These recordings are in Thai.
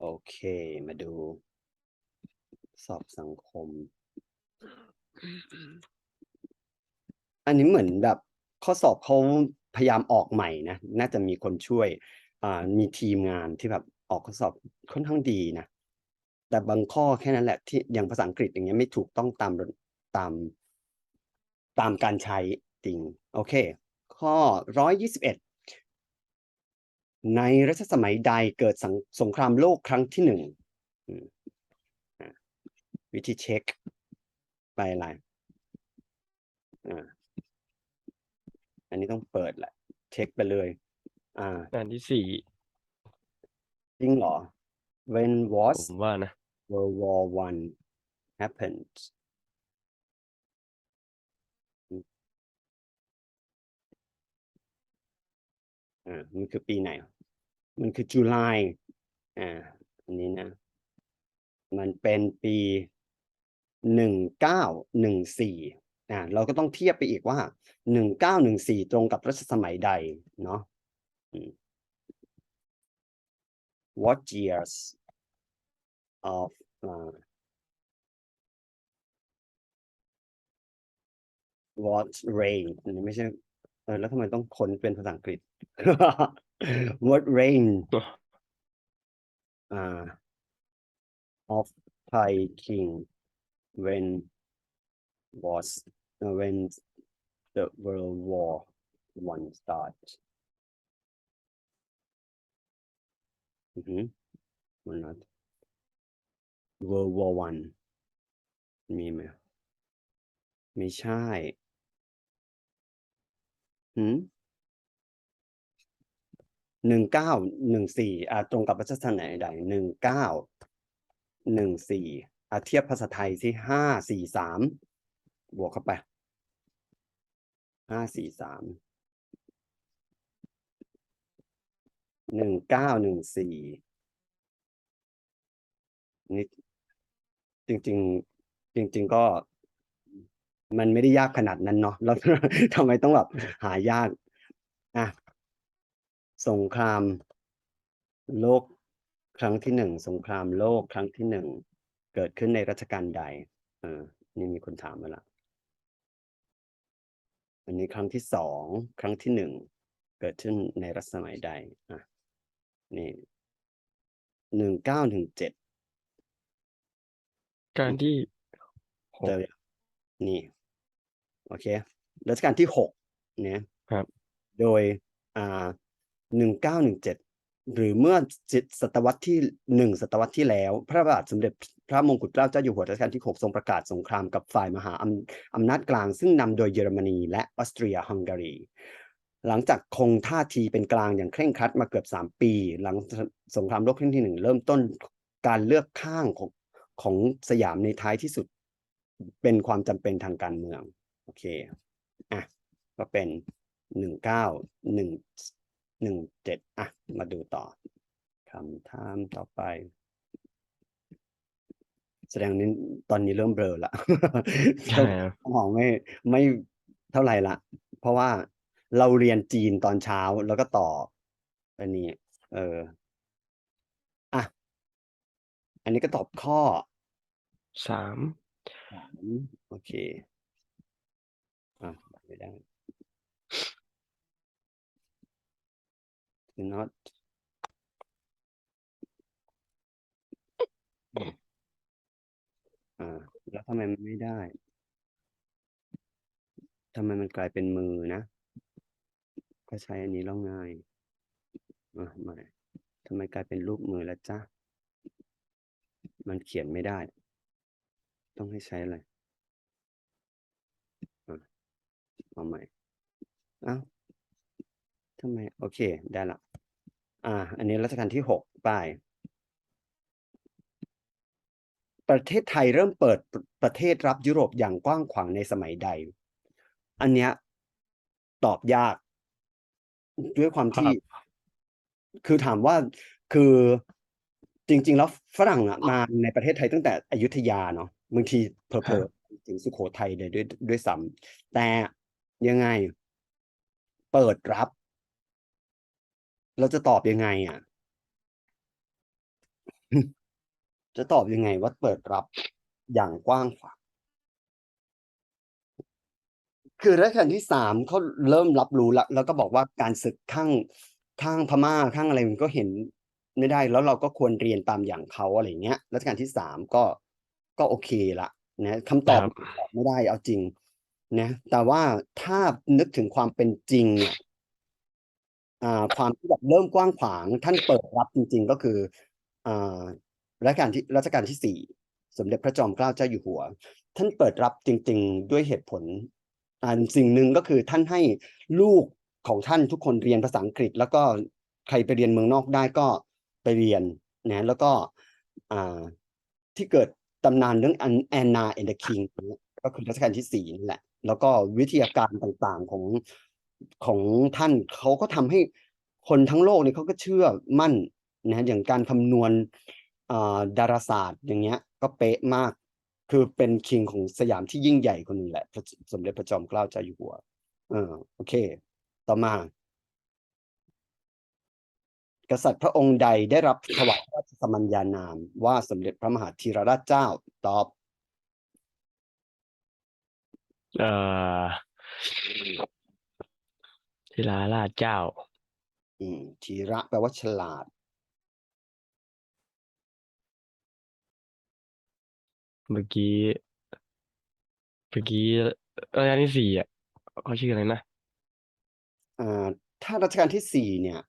โอเค มาดู สอบสังคม อันนี้เหมือนแบบข้อสอบเขาพยายามออกใหม่นะ น่าจะมีคนช่วย อ่า มีทีมงานที่แบบออกข้อสอบค่อนข้างดีนะ แต่บางข้อแค่นั้นแหละที่อย่างภาษาอังกฤษอย่างเงี้ยไม่ถูกต้องตามตามตามการใช้จริง โอเค ข้อร้อยยี่สิบเอ็ด ในรัชสมัยใดเกิดสังสงครามโลกครั้งที่หนึ่งอืมอะวิธีเช็คไปอะไรอ่าอันนี้ต้องเปิดแหละ เช็คไปเลย อ่าอันที่สี่จริงเหรอ When ผ was มว่านะ World War One happened อืมอ่ามันคือปีไหน มันคือ July อ่าอันนี้นะ มันเป็นปีหนึ่งเก้าหนึ่งสี่อ่าเราก็ต้องเทียบไปอีกว่าหนึ่งเก้าหนึ่งสี่ตรงกับรัชสมัยใดเนาะ What years of uh, what reign นี่ไม่ใช่เออแล้วทำไมต้องค้นเป็นภาษาอังกฤษ What reign อ่า of Thai king when was uh, when the World War One start อือหือมันนัด World War One มีไหม ไม่ใช่หืม หนึ่งเก้าหนึ่งสี่อ่าตรงกับรัชสมัยใดหนึ่งเก้าหนึ่งสี่อ่าเทียบภาษาไทยสิห้าสี่สามบวกเข้าไปห้าสี่สามหนึ่งเก้าหนึ่งสี่นี่จริง ๆ จริง ๆ ก็มันไม่ได้ยากขนาดนั้นเนาะแล้วทำไมต้องแบบหายากอะ สงครามโลกครั้งที่หนึ่งสงครามโลกครั้งที่หนึ่งเกิดขึ้นในรัชกาลใดเออนี่มีคนถามมาละอันนี้ครั้งที่สองครั้งที่หนึ่งเกิดขึ้นในรัชสมัยใดอะนี่หนึ่งเก้าหนึ่งเจ็ดการที่หกเจอยังนี่ โอเครัชกาลที่หกเนี่ยครับ โดยอ่า หนึ่งเก้าหนึ่งเจ็ดหรือเมื่อศตวรรษที่หนึ่งศตวรรษที่แล้ว พระบาทสมเด็จพระมงกุฎเกล้าเจ้าอยู่หัวรัชกาลที่หกทรงประกาศสงครามกับฝ่ายมหาอำอำนาจกลาง ซึ่งนำโดยเยอรมนีและออสเตรียฮังการีหลังจากคงท่าทีเป็นกลางอย่างเคร่งครัดมาเกือบสามปี หลังสงครามโลกครั้งที่หนึ่งเริ่มต้นการเลือกข้างของของสยามในท้ายที่สุดเป็นความจำเป็นทางการเมือง โอเค อะ ก็เป็นหนึ่งเก้าหนึ่ง หนึ่งเจ็ดอะ มาดูต่อคำถามต่อไป แสดงนี้ตอนนี้เริ่มเบลอละใช่ครับสมองไม่ไม่เท่าไหร่ละ เพราะว่าเราเรียนจีนตอนเช้าแล้วก็ต่ออันนี้ เอออะอันนี้ก็ตอบข้อสามสามโอเคอะไม่ได้ not อืมอ่า แล้วทำไมมันไม่ได้ทำไมมันกลายเป็นมือนะ ก็ใช้อันนี้แล้วง่ายอะไม่ทำไมกลายเป็นรูปมือแล้วจ้ะมันเขียนไม่ได้ ต้องให้ใช้อะไรอะเอาใหม่เอ้าทำไม โอเค ได้ละ อ่า อันนี้รัชกาลที่หกป้ายประเทศไทยเริ่มเปิดประเทศรับยุโรปอย่างกว้างขวางในสมัยใด อันเนี้ยตอบยาก ด้วยความที่ คือถามว่าคือจริง ๆ แล้วฝรั่งอะมาในประเทศไทยตั้งแต่อยุธยาเนาะบางทีเผลอๆถึงสุโขทัยเลยด้วยด้วยซ้ำแต่ยังไง เปิดรับ เราจะตอบยังไงอะ จะตอบยังไงว่าเปิดรับอย่างกว้างขวางคือรัชกาลที่สามเขาเริ่มรับรู้แล้วแล้วก็บอกว่าการศึกข้างข้างพม่าข้างอะไรมันก็เห็นไม่ได้ แล้วเราก็ควรเรียนตามอย่างเขาอะไรอย่างเงี้ยรัชกาลที่สามก็ก็โอเคละนะคำตอบครับตอบไม่ได้เอาจริงนะแต่ว่าถ้านึกถึงความเป็นจริงเนี่ย อ่าความที่แบบเริ่มกว้างขวางท่านเปิดรับจริง ๆ ก็คืออ่ารัชกาลที่รัชกาลที่สี่สมเด็จพระจอมเกล้าเจ้าอยู่หัว ท่านเปิดรับจริง ๆ ด้วยเหตุผลอ่าสิ่งหนึ่งก็คือท่านให้ลูกของท่านทุกคนเรียนภาษาอังกฤษ แล้วก็ใครไปเรียนเมืองนอกได้ก็ไปเรียนนะแล้วก็อ่าที่เกิดตำนานเรื่องแอนนาแอนเดอะคิงก็คือรัชกาลที่สี่นั่นแหละ แล้วก็วิทยาการต่างๆของ ของท่านเขาก็ทำให้คนทั้งโลกเนี่ยเขาก็เชื่อมั่นนะอย่างการคำนวณอ่าดาราศาสตร์อย่างเงี้ยก็เป๊ะมาก คือเป็นคิงของสยามที่ยิ่งใหญ่คนหนึ่งแหละพระสมเด็จพระจอมเกล้าเจ้าอยู่หัวเออโอเค ต่อมา กษัตริย์พระองค์ใดได้รับถวายราชสมัญญานาม ว่าสมเด็จพระมหาธีรราชเจ้าตอบเอ่อ ศิลาราชเจ้า อืมธีระแปลว่าฉลาด เมื่อกี้ เมื่อกี้รัชกาลที่สี่อะเขาชื่ออะไรนะอ่า ถ้ารัชกาลที่สี่เนี่ย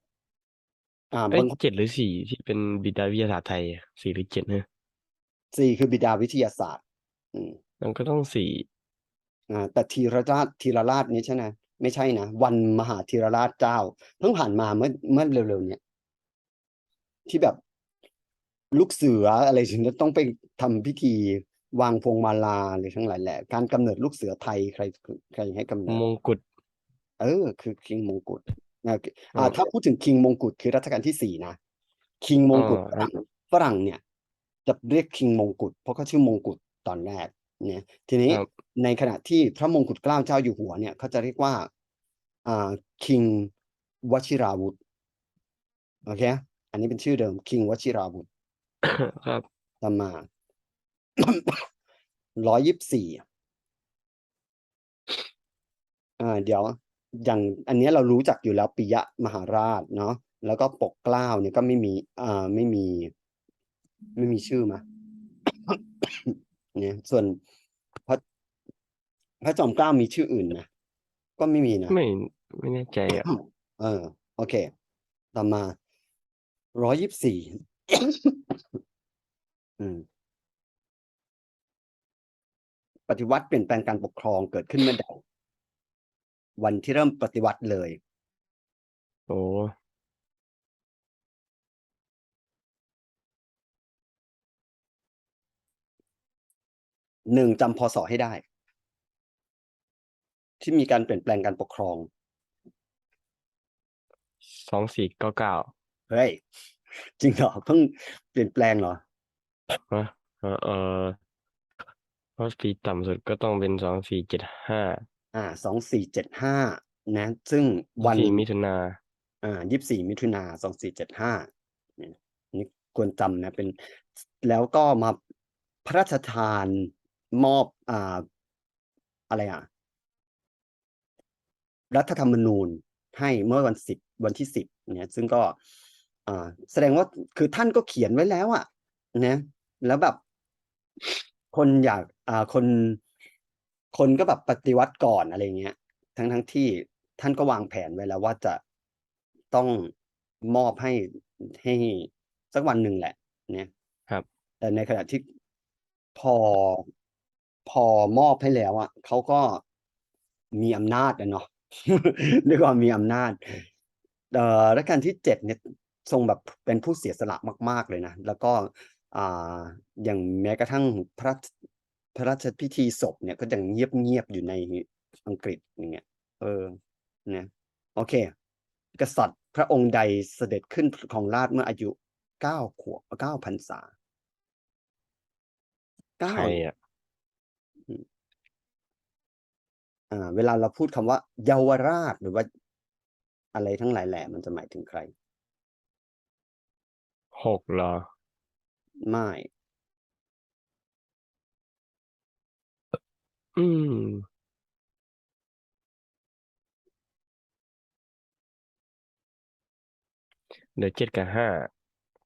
อ่าเอ้ยบางคนเจ็ดหรือสี่ที่เป็นบิดาวิทยาศาสตร์ไทยอะสี่หรือเจ็ดเนอะสี่คือบิดาวิทยาศาสตร์ อืม มันก็ต้องสี่อ่าแต่ธีรราชธีรราชนี้ใช่ไหม ไม่ใช่นะ วันมหาธีรราชเจ้าเพิ่งผ่านมาเมื่อเมื่อเร็วๆเนี่ยที่แบบลูกเสืออะไรถึงจะต้องไปทำพิธีวางพวงมาลาอะไรทั้งหลายแหละ การกำเนิดลูกเสือไทยใครใครให้กำเนิดมงกุฎเออ คือคิงมงกุฎนะเออ่าอถ้าพูดถึงคิงมงกุฎคือรัชกาลที่สี่นะคิงมงกุฎอ๋อฝรั่งฝรั่งเนี่ย จะเรียกคิงมงกุฎเพราะเขาชื่อมงกุฎตอนแรก เนี่ยทีนี้ครับ ในขณะที่พระมงกุฎเกล้าเจ้าอยู่หัวเนี่ยเขาจะเรียกว่าอ่าคิงวชิราวุธโอเคอันนี้เป็นชื่อเดิมคิงวชิราวุธ ครับต่อมาร้อยยี่สิบสี่อ่า เดี๋ยว อย่างอันเนี้ยเรารู้จักอยู่แล้วปิยะมหาราชเนาะ แล้วก็ปกเกล้าเนี่ยก็ไม่มี อ่า ไม่มี ไม่มีชื่อมา เนี่ยส่วนพระพระจอมเกล้ามีชื่ออื่นนะก็ไม่มีนะไม่ไม่แน่ใจอะเออ โอเค ต่อมาร้อยยี่สิบสี่อืมปฏิวัติเปลี่ยนแปลงการปกครองเกิดขึ้นเมื่อใดวันที่เริ่มปฏิวัติเลย โอ้ หนึ่งจำพศให้ได้ ที่มีการเปลี่ยนแปลงการปกครองสองสี่เก้าเก้าเฮ้ยจริงเหรอเพิ่งเปลี่ยนแปลงเหรอฮะเออเออเพราะปีต่ำสุดก็ต้องเป็นสองสี่เจ็ดห้าอ่าสองสี่เจ็ดห้านะ ซึ่งวันสี่มิถุนาอ่ายี่สี่มิถุนาสองสี่เจ็ดห้านี่นี่ควรจำนะเป็นแล้วก็มาพระราชทาน มอบอ่าอะไรอะ รัฐธรรมนูญให้เมื่อวันสิบวันที่สิบเนี่ยซึ่งก็อ่าแสดงว่าคือท่านก็เขียนไว้แล้วอะนะแล้วแบบ คนอยากอ่าคน คนก็แบบปฏิวัติก่อนอะไรเงี้ย ทั้งทั้งที่ท่านก็วางแผนไว้แล้วว่าจะต้องมอบให้ให้สักวันหนึ่งแหละ เนี่ย ครับ แต่ในขณะที่พอ พอมอบให้แล้วอะเขาก็มีอำนาจนะเนาะด้วยความมีอำนาจเอ่อรัชกาลที่เจ็ดเนี่ยทรงแบบเป็นผู้เสียสละมาก ๆ เลยนะ แล้วก็อ่าอย่างแม้กระทั่งพระพระราชพิธีศพเนี่ยก็ยังเงียบๆอยู่ในอังกฤษอย่างเงี้ย เออเนี่ยโอเค กษัตริย์พระองค์ใดเสด็จขึ้นของราชเมื่ออายุเก้าขวบเก้าพรรษาเก้าใครอะ อ่าเวลาเราพูดคำว่าเยาวราชหรือว่าอะไรทั้งหลายแหล่มันจะหมายถึงใคร หกเหรอ ไม่ อืม เดี๋ยวเจ็ดกับห้า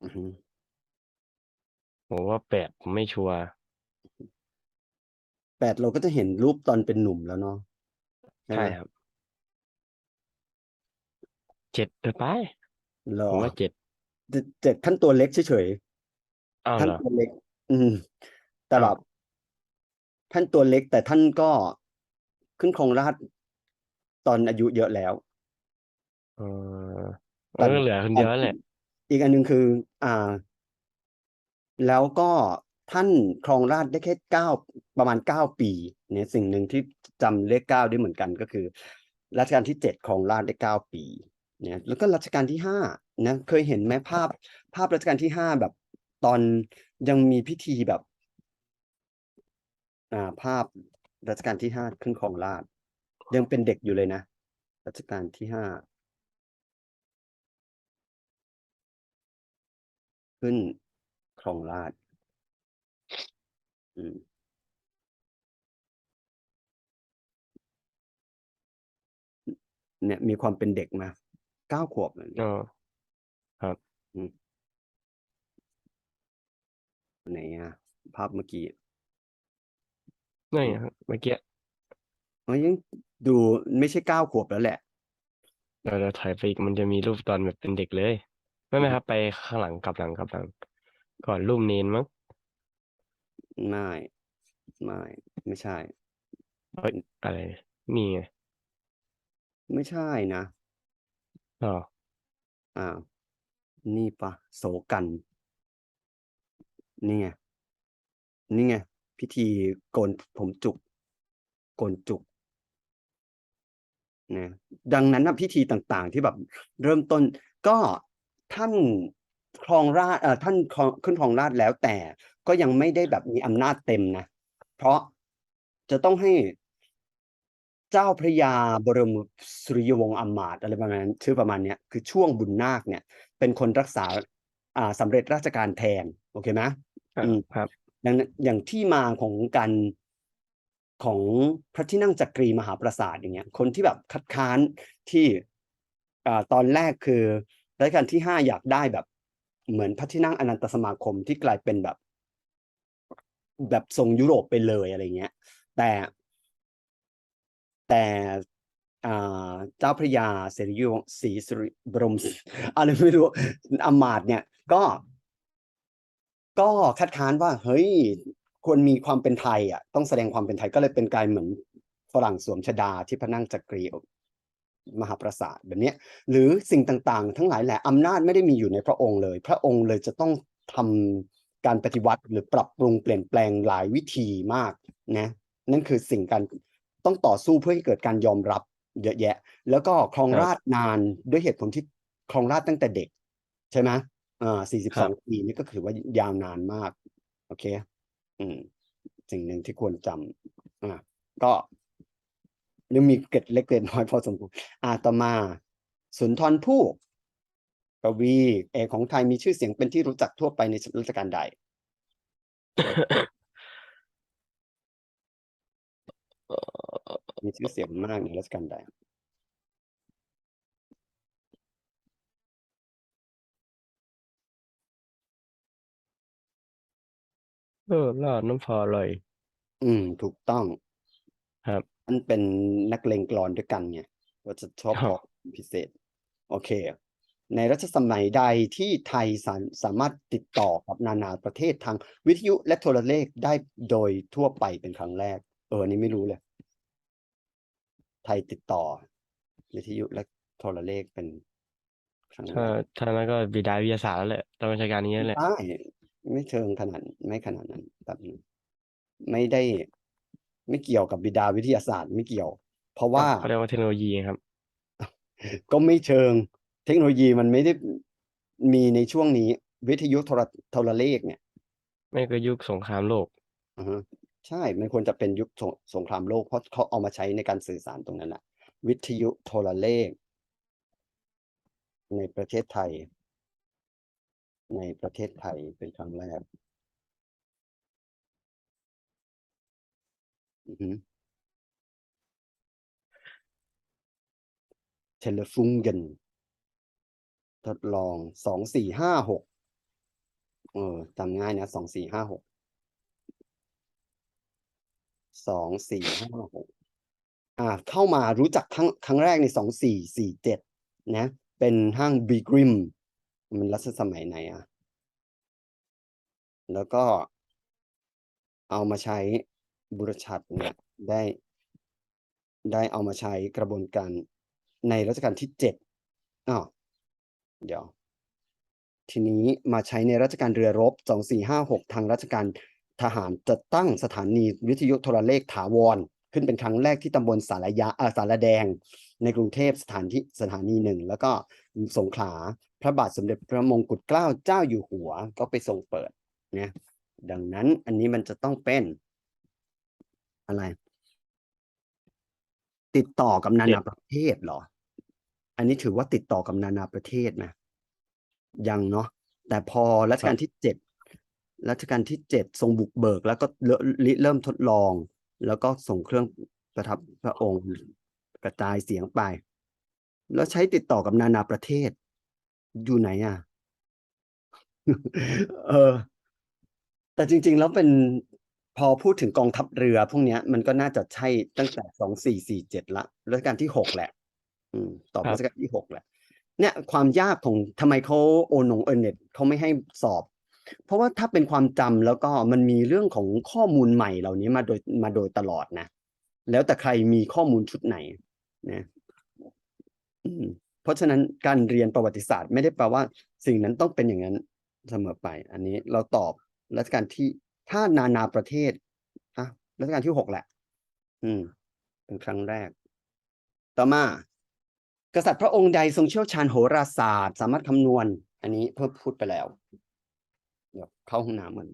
อือฮึผมว่าแปดผมไม่ชัวร์ แปดเราก็จะเห็นรูปตอนเป็นหนุ่มแล้วเนาะ ใช่ใช่ไหมครับ เจ็ดเออไป เหรผมอว่าเจ็ดเจ็ดเจ็ดท่านตัวเล็กเฉยอ้าวๆท่านเหรอตัวเล็ก อืม แต่อ้าวแบบท่านตัวเล็ก แต่ท่านก็ขึ้นครองราชย์ตอนอายุเยอะแล้ว เออแต่มันก็เหลือคนเดียวนั่นแหละ อีกอันหนึ่งคือ อ่า แล้วก็ ท่านครองราชได้แค่เก้าประมาณเก้าปีเนี่ยสิ่งหนึ่งที่จำเลขเก้าได้เหมือนกันก็คือ รัชกาลที่เจ็ดครองราชได้เก้าปีเนี่ยแล้วก็รัชกาลที่ห้านะเคยเห็นไหมภาพภาพรัชกาลที่ห้าแบบตอนยังมีพิธีแบบอ่าภาพรัชกาลที่ห้าขึ้นครองราชยังเป็นเด็กอยู่เลยนะ รัชกาลที่ห้าขึ้นครองราช อืมเนี่ย มีความเป็นเด็กมาเก้าขวบเลยอ๋อครับไหนอะภาพเมื่อกี้นี่นครับเมื่อกี้เอ้ยยังดูไม่ใช่เก้าขวบแล้วแหละ เราเราถ่ายไปอีกมันจะมีรูปตอนแบบเป็นเด็กเลย ไม่ไม่ครับ ไปข้างหลังกลับหลังกลับหลัง ก่อนรูปเนนมั้ง ไม่ไม่ ไม่ใช่ เอ้ยอะไรเนี่ยนี่ไงไม่ใช่นะอ๋ออ้าวนี่ปะโสกัน นี่ไงนี่ไงพิธีโกนผมจุกโกนจุกนะดังนั้นนะพิธีต่างๆ ที่แบบเริ่มต้น ก็ท่านครองราชย์เอ่อท่านครองขึ้นครองราชย์แล้วแต่ ก็ยังไม่ได้แบบมีอำนาจเต็มนะ เพราะจะต้องให้เจ้าพระยาบรมสุริยวงศ์อำมาตย์อะไรประมาณนั้นชื่อประมาณเนี้ยคือช่วงบุญนาคเนี่ย เป็นคนรักษาอ่าสำเร็จราชการแทน โอเคไหมครับอืมครับดังนั้นอย่างที่มาของการของพระที่นั่งจักรีมหาปราสาทอย่างเงี้ย คนที่แบบคัดค้านที่อ่าตอนแรกคือรัชกาลที่ห้าอยากได้แบบ เหมือนพระที่นั่งอนันตสมาคมที่กลายเป็นแบบ แบบทรงยุโรปไปเลยอะไรเงี้ย แต่ แต่เจ้าพระยาเสรียวงศ์ศรีสุริบรมอะไรไม่รู้อมาตเนี่ยก็ ก็คัดค้านว่าเฮ้ยควรมีความเป็นไทยอะต้องแสดงความเป็นไทยก็เลยเป็นการเหมือนฝรั่งสวมชดาที่พระนั่งจักรีมหาปราสาทแบบเนี้ยหรือสิ่งต่างๆ ทั้งหลายแหละอำนาจไม่ได้มีอยู่ในพระองค์เลย พระองค์เลยจะต้องทำ การปฏิวัติหรือปรับปรุงเปลี่ยนแปลงหลายวิธีมากนะนั่นคือสิ่งการต้องต่อสู้เพื่อให้เกิดการยอมรับเยอะแยะ แล้วก็ครองครับราชย์นานด้วยเหตุผลที่ครองราชย์ตั้งแต่เด็ก ใช่ไหมอ่าครับ42ปีนี่ก็ถือว่ายาวนานมาก โอเค อืม สิ่งหนึ่งที่ควรจำอ่าก็ยังมีเกร็ดเล็กเกร็ดน้อยพอสมควรอ่าต่อมา สุนทรภู่ กวีเอกของไทยมีชื่อเสียงเป็นที่รู้จักทั่วไปในรัชกาลใด มีชื่อเสียงมากในรัชกาลใดเออราดน้ำพออร่อยอืม ถูกต้อง ครับ มันเป็นนักเลงกลอนด้วยกันไงว่าจะชอบครัพบอพิเศษ โอเค ในรัชสมัยใดที่ไทยสาสามารถติดต่อกับนานาประเทศทางวิทยุและโทรเลขได้โดยทั่วไปเป็นครั้งแรก เอออันนี้ไม่รู้เลย ไทยติดต่อ วิทยุและโทรเลขเป็นครั้งแรถ้ากถ้านั้นก็บิดาวิทยาศาสตร์แล้วแหละต้องใช้การนี้แล้วแหละใช่ไม่เชิงขนาดไม่ขนาดนั้นแบบนี้ไม่ได้ไม่เกี่ยวกับบิดาวิทยาศาสตร์ไม่เกี่ยว เพราะว่า เขาเรียกว่าเทคโนโลยีครับ ก็ไม่เชิง เทคโนโลยีมันไม่ได้มีในช่วงนี้ วิทยุโทรโทรเลขเนี่ยไม่ก็ยุคสงครามโลก อือฮะใช่มันควรจะเป็นยุคสงสงครามโลกเพราะเขาเอามาใช้ในการสื่อสารตรงนั้นแหละวิทยุโทรเลข ในประเทศไทย ในประเทศไทยเป็นครั้งแรกอือฮึเทเลฟุงเกน ทดลองสองสี่ห้าหกเออจำง่ายนะสองสี่ห้าหกสองสี่ห้าหกอ่าเข้ามารู้จักครั้งครั้งแรกในสองสี่สี่เจ็ดนะเป็นห้างบีกริมมันรัชสมัยไหนอะ แล้วก็เอามาใช้บุรชัดเนี่ยได้ ได้เอามาใช้กระบวนการในรัชกาลที่เจ็ดอ้าว เดี๋ยว ทีนี้มาใช้ในรัชกาลเรือรบสองสี่ห้าหกทางรัชการทหารจะตั้งสถานีวิทยุโทรเลขถาวร ขึ้นเป็นครั้งแรกที่ตำบลสารยาอ่อสารแดง ในกรุงเทพสถานที่สถานีหนึ่ง แล้วก็สงขลาพระบาทสมเด็จพระมงกุฎเกล้าเจ้าอยู่หัว ก็ไปทรงเปิดนะดังนั้นอันนี้มันจะต้องเป็นอะไร ติดต่อกับนานาประเทศเหรอ อันนี้ถือว่าติดต่อกับนานาประเทศนะยังเนาะแต่พอรัชกาลที่เจ็ดรัชกาลที่เจ็ดทรงบุกเบิก แล้วก็เริ่มทดลอง แล้วก็ส่งเครื่องประทับพระองค์กระจายเสียงไป แล้วใช้ติดต่อกับนานาประเทศ อยู่ไหนอะเออ แต่จริง ๆ แล้วเป็นพอพูดถึงกองทัพเรือพวกนี้มันก็น่าจะใช่ตั้งแต่สองสี่สี่เจ็ดละรัชกาลที่หกแหละ ต่อครับรัชกาลที่หกแหละเนี่ยความยากของทำไมเขาโอนงเอเน็ตเขาไม่ให้สอบ เพราะว่าถ้าเป็นความจำแล้วก็มันมีเรื่องของข้อมูลใหม่เหล่านี้มาโดยมาโดยตลอดนะ แล้วแต่ใครมีข้อมูลชุดไหนนะอืมเพราะฉะนั้นการเรียนประวัติศาสตร์ ไม่ได้แปลว่าสิ่งนั้นต้องเป็นอย่างนั้นเสมอไป อันนี้เราตอบรัชกาลที่ถ้านานาประเทศอะรัชกาลที่หกแหละ อืม เป็นครั้งแรก ต่อมา กษัตริย์พระองค์ใดทรงเชี่ยวชาญโหราศาสตร์ สามารถคำนวณ อันนี้เพิ่มพูดไปแล้ว เดี๋ยวเข้าห้องน้ำมัน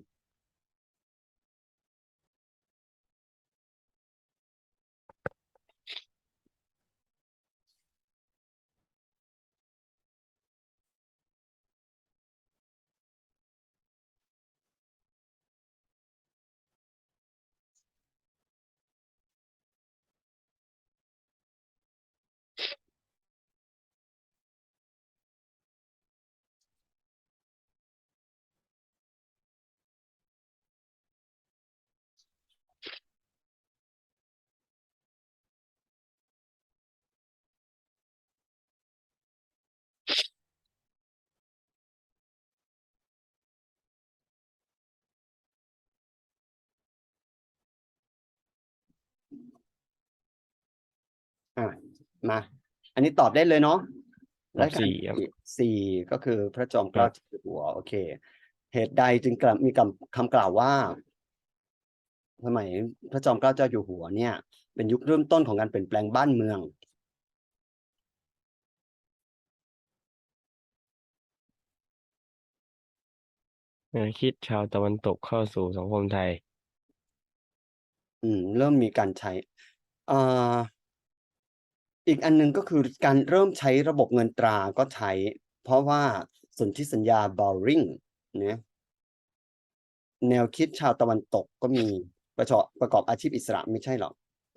มา อันนี้ตอบได้เลยเนาะตอบรัชกาลสี่ครับที่สี่ก็คือพระจอมเกล้าครับเจ้าอยู่หัวโอเค เหตุใดจึงกล่าวมีคำคำกล่าวว่าสมัยพระจอมเกล้าเจ้าอยู่หัวเนี่ย เป็นยุคเริ่มต้นของการเปลี่ยนแปลงบ้านเมือง แนวคิดชาวตะวันตกเข้าสู่สังคมไทย อืม เริ่มมีการใช้อ่า อีกอันหนึงก็คือการเริ่มใช้ระบบเงินตราก็ใช้ เพราะว่าสนธิสัญญาบอลริงเนี่ยแนวคิดชาวตะวันตกก็มีประชอบประกอบอาชีพอิสระไม่ใช่หรอก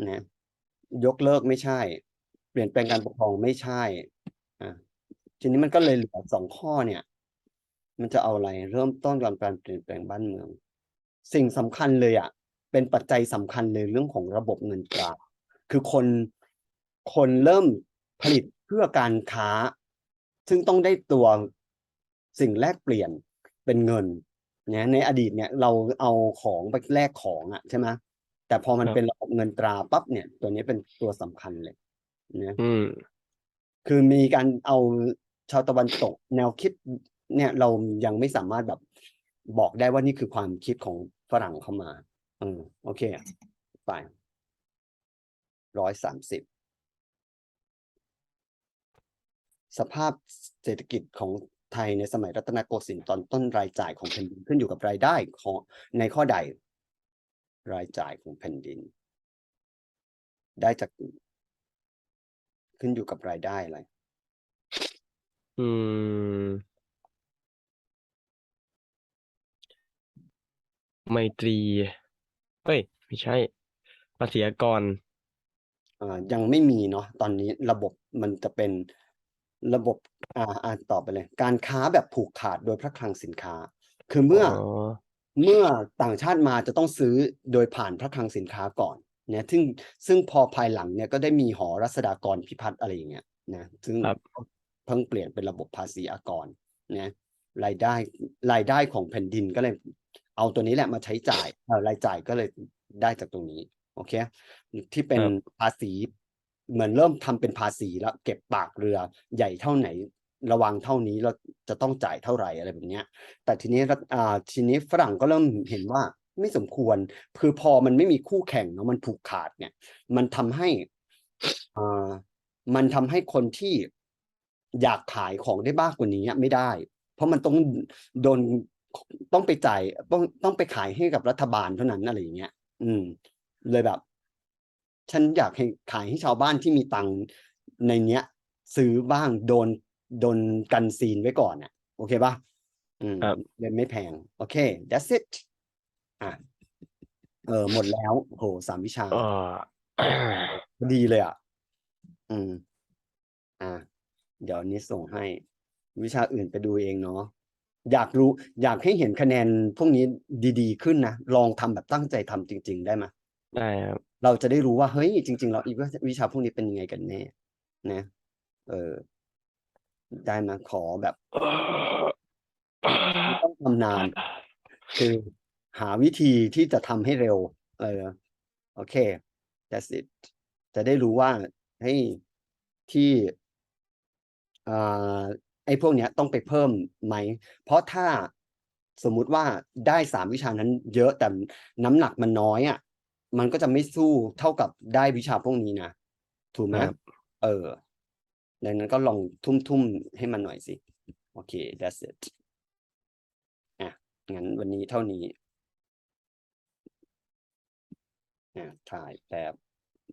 นะยกเลิกไม่ใช่ เปลี่ยนแปลงการปกครองไม่ใช่อะทีนี้มันก็เลยเหลือสองข้อเนี่ย มันจะเอาอะไรเริ่มต้นการเปลี่ยนแปลงบ้านเมือง สิ่งสำคัญเลยอะเป็นปัจจัยสำคัญเลยเรื่องของระบบเงินตราคือคน คนเริ่มผลิตเพื่อการค้า ซึ่งต้องได้ตัวสิ่งแลกเปลี่ยนเป็นเงินเนี่ยในอดีตเนี่ยเราเอาของไปแลกของอะใช่ไหมแต่พอมันครับเป็นระบบเงินตราปั๊บเนี่ย ตัวนี้เป็นตัวสำคัญเลยเนี่ยอืมคือมีการเอาชาวตะวันตก แนวคิด เนี่ยเรายังไม่สามารถแบบบอกได้ว่านี่คือความคิดของฝรั่งเข้ามาอืมโอเค ไปร้อยสามสิบ สภาพเศรษฐกิจของไทยในสมัยรัตนโกสินทร์ตอนต้นรายจ่ายของแผ่นดินขึ้นอยู่กับรายได้ของในข้อใด รายจ่ายของแผ่นดิน ได้จากขึ้นอยู่กับรายได้อะไร อืม ไมตรีเฮ้ย ไม่ใช่ ภาษีอากร อ่ายังไม่มีเนาะตอนนี้ระบบมันจะเป็น ระบบอ่าอ่าต่อไปเลย การค้าแบบผูกขาดโดยพระคลังสินค้า คือเมื่อออเมื่อต่างชาติมาจะต้องซื้อโดยผ่านพระคลังสินค้าก่อนเนี่ยซึ่งซึ่งพอภายหลังเนี่ยก็ได้มีหอรัศดากรพิพัฒน์อะไรอย่างเงี้ยนะซึ่งครับ เพิ่งเปลี่ยนเป็นระบบภาษีอากรนะรายได้รายได้ของแผ่นดินก็เลย เอาตัวนี้แหละมาใช้จ่ายเอ่อรายจ่ายก็เลยได้จากตรงนี้โอเคที่เป็นครับ ภาษี เหมือนเริ่มทำเป็นภาษีแล้วเก็บปากเรือใหญ่เท่าไหนระวังเท่านี้เราจะต้องจ่ายเท่าไหร่อะไรแบบเนี้ยแต่ทีนี้อ่าทีนี้ฝรั่งก็เริ่มเห็นว่าไม่สมควรคือพอมันไม่มีคู่แข่งเนาะมันผูกขาดเนี่ย มันทำให้อ่ามันทำให้คนที่อยากขายของได้มากกว่านี้ไม่ได้ เพราะมันต้องโดนต้องไปจ่ายต้องต้องไปขายให้กับรัฐบาลเท่านั้นอะไรอย่างเงี้ย อืม เลยแบบ ฉันอยากให้ขายให้ชาวบ้านที่มีตังค์ในเนี้ย ซื้อบ้างโดนโดนกันซีนไว้ก่อนอะ โอเคป่ะอืมครับ เลยไม่แพง โอเค that's it อะเออหมดแล้วโหสามวิชา เอ่อพอดีเลยอะ อืม อ่า เดี๋ยวอันนี้ส่งให้ วิชาอื่นไปดูเองเนาะ อยากรู้ อยากให้เห็นคะแนนพวกนี้ดีๆขึ้นนะ ลองทำแบบตั้งใจทำจริง ๆ ได้ไหมย ได้ครับเราจะได้รู้ว่าเฮ้ยจริง ๆ เราอีวิชาพวกนี้เป็นยังไงกันแน่นะเออ ได้มาขอแบบต้องทำนาน คือหาวิธีที่จะทำให้เร็ว เออ โอเค that's it จะได้รู้ว่าเฮ้ยที่อ่าไอ้พวกเนี้ยต้องไปเพิ่มไหม เพราะถ้าสมมุติว่าได้สามวิชานั้นเยอะแต่น้ำหนักมันน้อยอะ มันก็จะไม่สู้เท่ากับได้วิชาพวกนี้นะถูกไหมครับ เออดังนั้นก็ลองทุ่มๆให้มันหน่อยสิ โอเค that's it อะ งั้นวันนี้เท่านี้ อะถ่ายแป๊บ